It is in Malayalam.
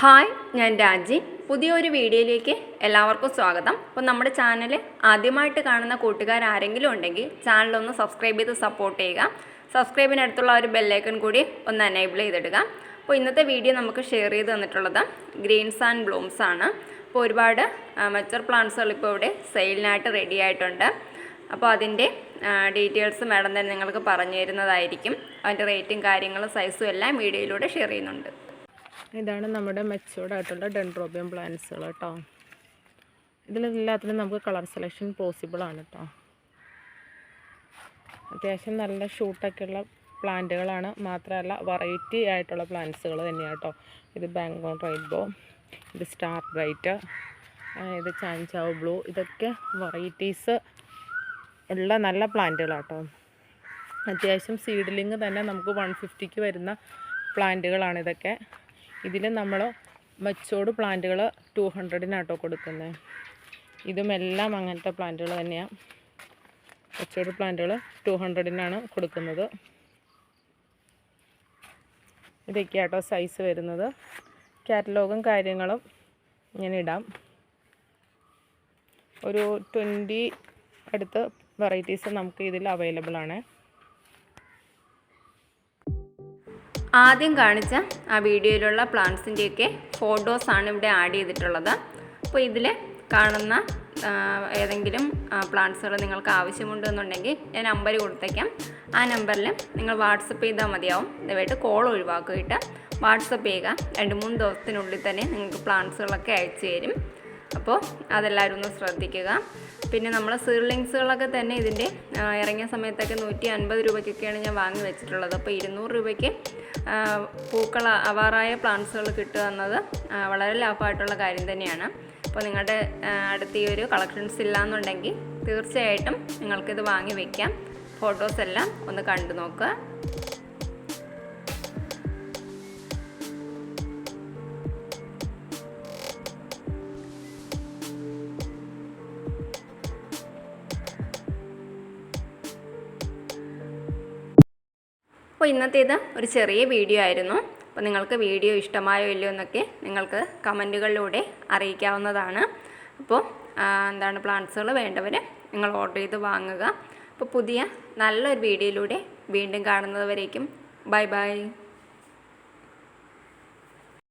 ഹായ് ഞാൻ രാജി. പുതിയൊരു വീഡിയോയിലേക്ക് എല്ലാവർക്കും സ്വാഗതം. അപ്പോൾ നമ്മുടെ ചാനൽ ആദ്യമായിട്ട് കാണുന്ന കൂട്ടുകാർ ആരെങ്കിലും ഉണ്ടെങ്കിൽ ചാനലൊന്ന് സബ്സ്ക്രൈബ് ചെയ്ത് സപ്പോർട്ട് ചെയ്യുക. സബ്സ്ക്രൈബിനടുത്തുള്ള ഒരു ബെല്ലൈക്കൺ കൂടി ഒന്ന് എനേബിൾ ചെയ്തിടുക. അപ്പോൾ ഇന്നത്തെ വീഡിയോ നമുക്ക് ഷെയർ ചെയ്ത് തന്നിട്ടുള്ളത് ഗ്രീൻസ് ആൻഡ് ബ്ലൂംസ് ആണ്. അപ്പോൾ ഒരുപാട് മെച്ചർ പ്ലാന്റ്സുകൾ ഇപ്പോൾ ഇവിടെ സെയിലിനായിട്ട് റെഡി ആയിട്ടുണ്ട്. അപ്പോൾ അതിന്റെ ഡീറ്റെയിൽസ് മാഡം തന്നെ നിങ്ങൾക്ക് പറഞ്ഞു തരുന്നതായിരിക്കും. അതിന്റെ റേറ്റും കാര്യങ്ങളും സൈസും എല്ലാം വീഡിയോയിലൂടെ ഷെയർ ചെയ്യുന്നുണ്ട്. ഇതാണ് നമ്മുടെ മെച്ചൂർഡ് ആയിട്ടുള്ള ഡെൻഡ്രോബിയം പ്ലാന്റ്സുകൾ കേട്ടോ ഇതിലെല്ലാത്തിനും നമുക്ക് കളർ സെലക്ഷൻ പോസിബിൾ ആണ് കേട്ടോ അത്യാവശ്യം നല്ല ഷൂട്ടൊക്കെയുള്ള പ്ലാന്റുകളാണ്. മാത്രമല്ല വെറൈറ്റി ആയിട്ടുള്ള പ്ലാന്റ്സുകൾ തന്നെയാണ് കേട്ടോ ഇത് ബാങ്കോൺ റെയിൻബോ ഇത് സ്റ്റാർ ബ്രൈറ്റ് ഇത് ചാൻചാവ് ബ്ലൂ ഇതൊക്കെ വെറൈറ്റീസ് ഉള്ള നല്ല പ്ലാന്റുകളാണ് കേട്ടോ അത്യാവശ്യം സീഡ്ലിങ് തന്നെ നമുക്ക് വൺ ഫിഫ്റ്റിക്ക് വരുന്ന പ്ലാന്റുകളാണ് ഇതൊക്കെ. ഇതിൽ നമ്മൾ മച്ചോട് പ്ലാന്റുകൾ ടു ഹൺഡ്രഡിനാട്ടോ കൊടുക്കുന്നത് ഇതും എല്ലാം അങ്ങനത്തെ പ്ലാന്റുകൾ തന്നെയാണ് മച്ചോട് പ്ലാന്റുകൾ ടു ഹൺഡ്രഡിനാണ് കൊടുക്കുന്നത്. ഇതൊക്കെയാട്ടോ സൈസ് വരുന്നത്. കാറ്റലോഗും കാര്യങ്ങളും ഇങ്ങനെ ഇടാം. ഒരു ട്വന്റി അടുത്ത് വെറൈറ്റീസ് നമുക്ക് ഇതിൽ അവൈലബിൾ ആണ്. ആദ്യം കാണിച്ച ആ വീഡിയോയിലുള്ള പ്ലാന്റ്സിന്റെയൊക്കെ ഫോട്ടോസാണ് ഇവിടെ ആഡ് ചെയ്തിട്ടുള്ളത്. അപ്പോൾ ഇതിൽ കാണുന്ന ഏതെങ്കിലും പ്ലാന്റ്സുകൾ നിങ്ങൾക്ക് ആവശ്യമുണ്ടെന്നുണ്ടെങ്കിൽ ഞാൻ നമ്പർ കൊടുത്തേക്കാം. ആ നമ്പറിൽ നിങ്ങൾ വാട്സപ്പ് ചെയ്താൽ മതിയാവും. ദയവായിട്ട് കോൾ ഒഴിവാക്കിയിട്ട് വാട്സപ്പ് ചെയ്യുക. രണ്ട് മൂന്ന് ദിവസത്തിനുള്ളിൽ തന്നെ നിങ്ങൾക്ക് പ്ലാന്റ്സുകളൊക്കെ അയച്ചു തരും. അപ്പോൾ അതെല്ലാവരും ഒന്ന് ശ്രദ്ധിക്കുക. പിന്നെ നമ്മൾ സീർലിങ്സുകളൊക്കെ തന്നെ ഇതിന്റെ ഇറങ്ങിയ സമയത്തൊക്കെ നൂറ്റി അൻപത് രൂപയ്ക്കൊക്കെയാണ് ഞാൻ വാങ്ങി വെച്ചിട്ടുള്ളത്. അപ്പോൾ ഇരുന്നൂറ് രൂപയ്ക്ക് പൂക്കൾ അവാറായ പ്ലാന്റ്സുകൾ കിട്ടുക എന്നത് വളരെ ലാഭമായിട്ടുള്ള കാര്യം തന്നെയാണ്. അപ്പോൾ നിങ്ങളുടെ അടുത്ത് ഈ ഒരു കളക്ഷൻസ് ഇല്ലയെന്നുണ്ടെങ്കിൽ തീർച്ചയായിട്ടും നിങ്ങൾക്കിത് വാങ്ങി വയ്ക്കാം ഫോട്ടോസ് എല്ലാം ഒന്ന് കണ്ടു നോക്കുക. അപ്പോൾ ഇന്നത്തേത് ഒരു ചെറിയ വീഡിയോ ആയിരുന്നു. അപ്പോൾ നിങ്ങൾക്ക് വീഡിയോ ഇഷ്ടമായോ ഇല്ലയോ എന്നൊക്കെ നിങ്ങൾക്ക് കമന്റുകളിലൂടെ അറിയിക്കാവുന്നതാണ്. അപ്പോൾ എന്താണ് പ്ലാന്റ്സുകൾ വേണ്ടവർ നിങ്ങൾ ഓർഡർ ചെയ്ത് വാങ്ങുക. അപ്പോൾ പുതിയ നല്ലൊരു വീഡിയോയിലൂടെ വീണ്ടും കാണുന്നതുവരേക്കും. Bye bye.